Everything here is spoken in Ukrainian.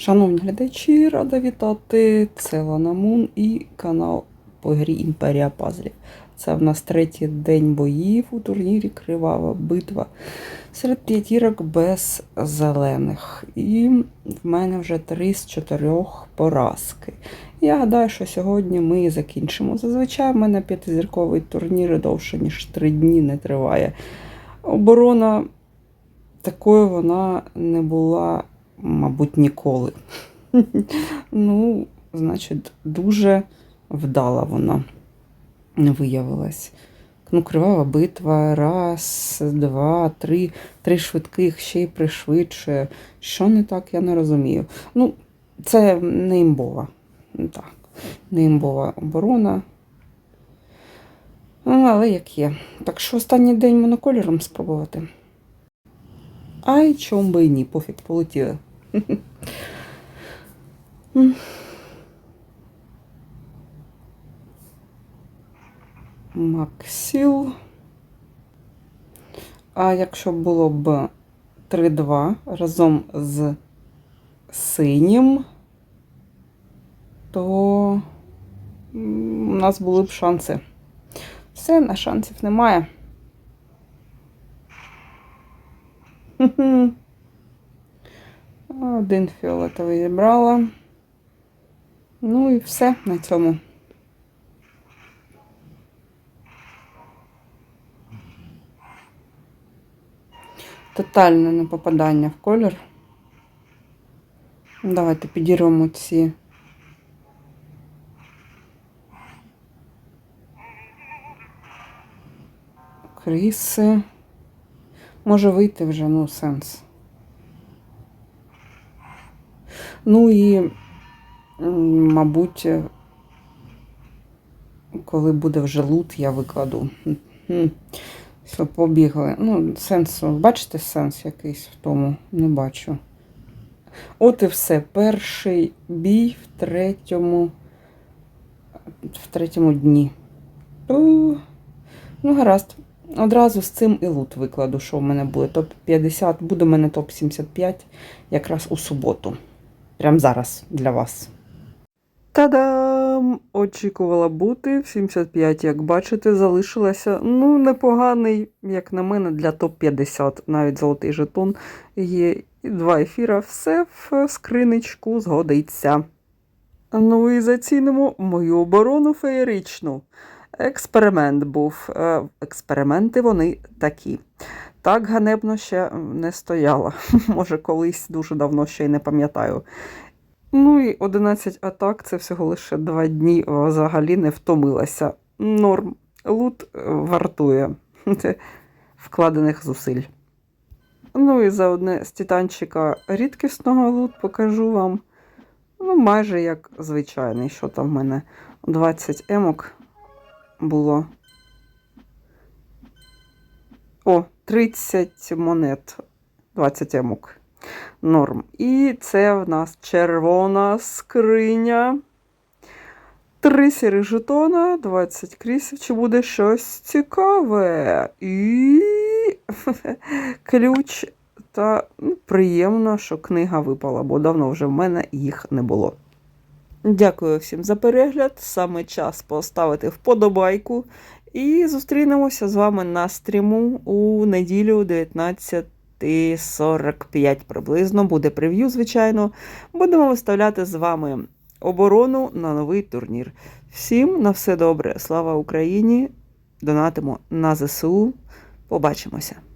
Шановні глядачі, рада вітати. Це Лана Мун і канал по грі Імперія Пазлів. Це в нас третій день боїв у турнірі Кривава битва серед п'ятірок без зелених. І в мене вже три з чотирьох поразки. Я гадаю, що сьогодні ми закінчимо. Зазвичай в мене п'ятизірковий турнір довше, ніж три дні не триває. Оборона такою вона не була, мабуть, ніколи. Ну, значить, дуже вдала вона виявилась. Ну, кривава битва, раз, два, три, три швидких, ще й пришвидшує. Що не так, я не розумію. Ну, це не імбова. Так, не оборона. Ну, але як є. Так що останній день монокольором спробувати. Ай, чом би і ні, пофіг, полетіли. Максіл. А якщо було б 3-2 разом з синім, то у нас були б шанси. Все, на шансів немає. Один фіолетовий зібрала. Ну і все на цьому. Тотальне непопадання в колір. Давайте підірвемо ці. Криси. Може вийти вже, ну, сенс. Ну і, мабуть, коли буде вже лут, я викладу. Все, побігли. Ну, сенсу. Бачите сенс якийсь в тому? Не бачу. От і все. Перший бій в третьому, в третьому дні. Ну, гаразд. Одразу з цим і лут викладу, що в мене буде топ-50, буде в мене топ-75 якраз у суботу. Прям зараз для вас. Та-дам! Очікувала бути в 75, як бачите, залишилася ну, непоганий, як на мене, для топ-50. Навіть золотий жетон є. І два ефіра. Все в скриничку згодиться. Ну і зацінимо мою оборону феєричну. Експеримент був. Е, Експерименти вони такі. Так ганебно ще не стояла. Може, колись дуже давно ще й не пам'ятаю. Ну і 11 атак це всього лише 2 дні. Взагалі не втомилася. Норм. Лут е, вартує вкладених зусиль. Ну і за одне з титанчика рідкісного лут покажу вам. Ну, майже як звичайний. Що там в мене? 20 емок було. О, 30 монет. 20 емок. Норм. І це в нас червона скриня. Три сірих жетона, 20 крісів. Чи буде щось цікаве? І ключ. Та ну, приємно, що книга випала, бо давно вже в мене їх не було. Дякую всім за перегляд. Саме час поставити вподобайку. І зустрінемося з вами на стріму у неділю 19.45 приблизно. Буде прев'ю, звичайно. Будемо виставляти з вами оборону на новий турнір. Всім на все добре. Слава Україні! Донатимо на ЗСУ. Побачимося!